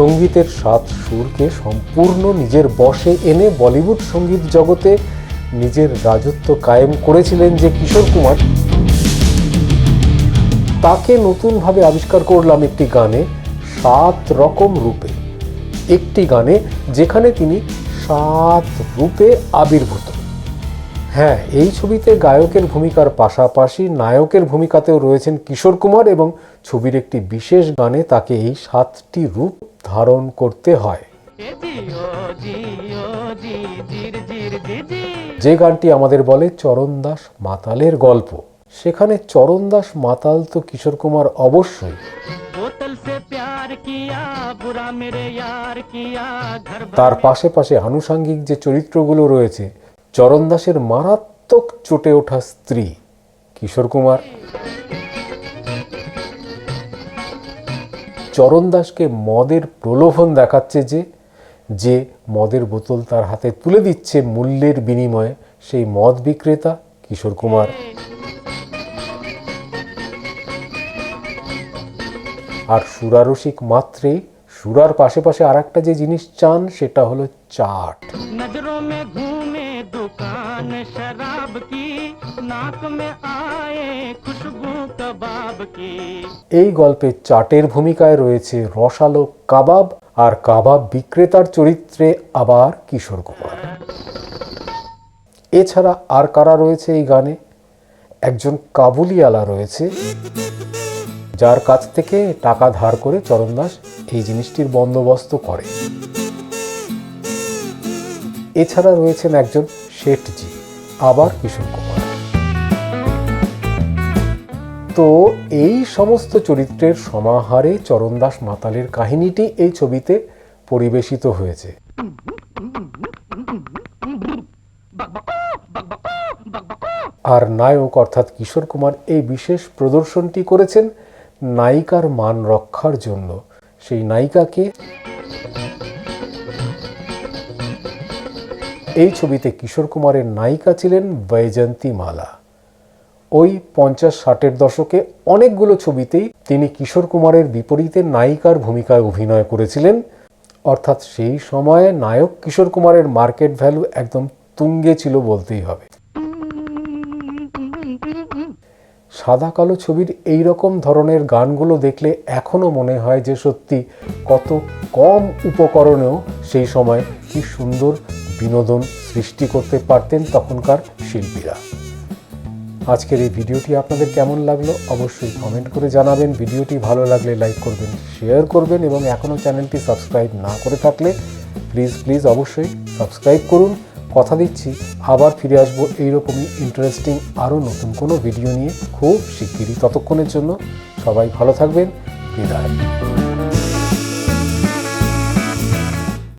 সঙ্গীতের সাত সুরকে সম্পূর্ণ নিজের বশে এনে বলিউড সংগীত জগতে নিজের রাজত্ব কায়েম করেছিলেন যে কিশোর কুমার। তাকে নতুনভাবে আবিষ্কার করলাম একটি গানে, সাত রকম রূপে। একটি গানে যেখানে তিনি সাত রূপে আবির্ভূত। হ্যাঁ এই ছবিতে গায়কের ভূমিকার পাশাপাশি নায়কের ভূমিকাতেও রয়েছেন কিশোর কুমার এবং ছবির একটি বিশেষ গানে তাকে এই সাতটি রূপ ধারণ করতে হয়। যে গানটি আমাদের বলে চরণ দাস মাতালের গল্প। সেখানে চরণ দাস মাতাল তো কিশোর কুমার অবশ্যই। তার পাশে পাশে আনুষাঙ্গিক যে চরিত্রগুলো রয়েছে চরণদাসের মারাত্মক চটে ওঠা স্ত্রী, কিশোর কুমার। চরণ দাসকে মদের প্রলোভন দেখাচ্ছে যে যে মদের বোতল তার হাতে তুলে দিচ্ছে মূল্যের বিনিময়ে সেই মদ বিক্রেতা, কিশোর কুমার। আর সুরারসিক মাত্রে সুরার পাশে আর একটা যে জিনিস চান সেটা হলো চাট। এই গল্পে চাটের ভূমিকায় রয়েছে রসালো কাবাব আর কাবাব বিক্রেতার চরিত্রে আবার কিশোর কুমার এছাড়া আর কারা রয়েছে এই গানে? একজন কাবুলিওয়ালা রয়েছে। যার কাছ থেকে টাকা ধার করে চরণদাস এই জিনিসটির বন্দোবস্ত করে। এছাড়া রয়েছেন একজন শেঠজি, আবার কিশোর কুমার। তো এই সমস্ত চরিত্রের সমাহারে চরণদাস মাতালের কাহিনীটি এই ছবিতে পরিবেশিত হয়েছে। আর নায়ক অর্থাৎ কিশোর কুমার এই বিশেষ প্রদর্শনটি করেছেন নায়িকার মান রক্ষার জন্য সেই নায়িকাকে এই ছবিতে কিশোর কুমারের নায়িকা ছিলেন বৈজয়ন্তী মালা। ওই পঞ্চাশ ষাটের দশকে অনেকগুলো ছবিতেই তিনি কিশোর কুমারের বিপরীতে নায়িকার ভূমিকায় অভিনয় করেছিলেন। অর্থাৎ সেই সময়ে নায়ক কিশোর কুমারের মার্কেট ভ্যালু একদম তুঙ্গে ছিল বলতেই হবে। সাদা কালো ছবির এই রকম ধরনের গানগুলো দেখলে এখনও মনে হয় যে সত্যি কত কম উপকরণেও সেই সময় কি সুন্দর বিনোদন সৃষ্টি করতে পারতেন তখনকার শিল্পীরা। আজকের এই ভিডিওটি আপনাদের কেমন লাগল অবশ্যই কমেন্ট করে জানাবেন। ভিডিওটি ভালো লাগলে লাইক করবেন শেয়ার করবেন এবং এখনও চ্যানেলটি সাবস্ক্রাইব না করে থাকলে প্লিজ প্লিজ অবশ্যই সাবস্ক্রাইব করুন। কথা দিচ্ছি, আবার ফিরে আসব এইরকমই ইন্টারেস্টিং আরও নতুন কোনো ভিডিও নিয়ে খুব শিগগিরই। ততক্ষণের জন্য সবাই ভালো থাকবেন, বিদায়।